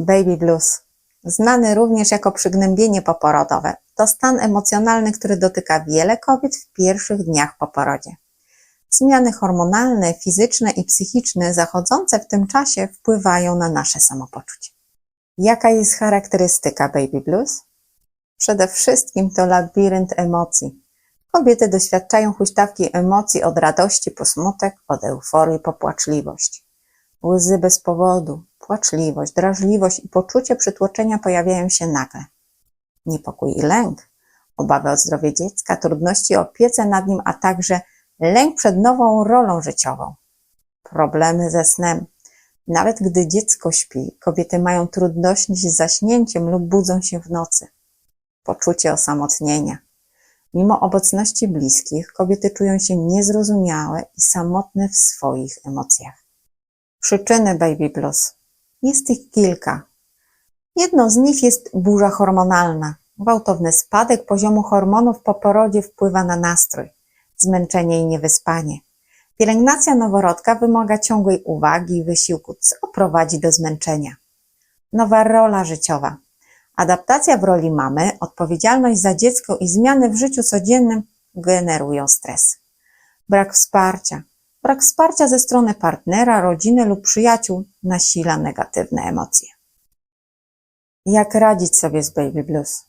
Baby blues, znany również jako przygnębienie poporodowe, to stan emocjonalny, który dotyka wiele kobiet w pierwszych dniach po porodzie. Zmiany hormonalne, fizyczne i psychiczne zachodzące w tym czasie wpływają na nasze samopoczucie. Jaka jest charakterystyka baby blues? Przede wszystkim to labirynt emocji. Kobiety doświadczają huśtawki emocji od radości po smutek, od euforii po płaczliwość. Łzy bez powodu, płaczliwość, drażliwość i poczucie przytłoczenia pojawiają się nagle. Niepokój i lęk, obawy o zdrowie dziecka, trudności opiece nad nim, a także lęk przed nową rolą życiową. Problemy ze snem. Nawet gdy dziecko śpi, kobiety mają trudności z zaśnięciem lub budzą się w nocy. Poczucie osamotnienia. Mimo obecności bliskich, kobiety czują się niezrozumiałe i samotne w swoich emocjach. Przyczyny baby blues. Jest ich kilka. Jedną z nich jest burza hormonalna. Gwałtowny spadek poziomu hormonów po porodzie wpływa na nastrój, zmęczenie i niewyspanie. Pielęgnacja noworodka wymaga ciągłej uwagi i wysiłku, co prowadzi do zmęczenia. Nowa rola życiowa. Adaptacja w roli mamy, odpowiedzialność za dziecko i zmiany w życiu codziennym generują stres. Brak wsparcia. Brak wsparcia ze strony partnera, rodziny lub przyjaciół nasila negatywne emocje. Jak radzić sobie z baby blues?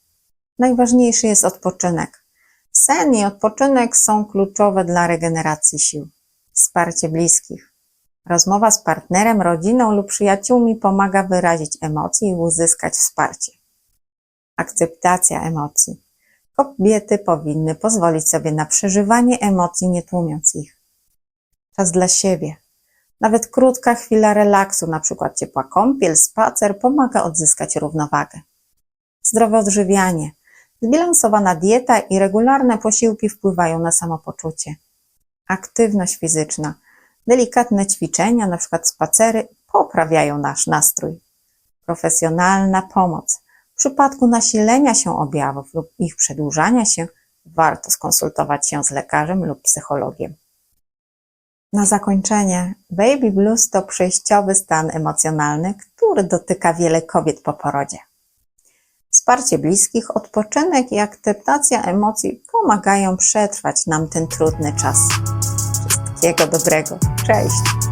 Najważniejszy jest odpoczynek. Sen i odpoczynek są kluczowe dla regeneracji sił. Wsparcie bliskich. Rozmowa z partnerem, rodziną lub przyjaciółmi pomaga wyrazić emocje i uzyskać wsparcie. Akceptacja emocji. Kobiety powinny pozwolić sobie na przeżywanie emocji, nie tłumiąc ich. Czas dla siebie. Nawet krótka chwila relaksu, na przykład ciepła kąpiel, spacer, pomaga odzyskać równowagę. Zdrowe odżywianie. Zbilansowana dieta i regularne posiłki wpływają na samopoczucie. Aktywność fizyczna. Delikatne ćwiczenia, na przykład spacery, poprawiają nasz nastrój. Profesjonalna pomoc. W przypadku nasilenia się objawów lub ich przedłużania się, warto skonsultować się z lekarzem lub psychologiem. Na zakończenie, baby blues to przejściowy stan emocjonalny, który dotyka wiele kobiet po porodzie. Wsparcie bliskich, odpoczynek i akceptacja emocji pomagają przetrwać nam ten trudny czas. Wszystkiego dobrego. Cześć!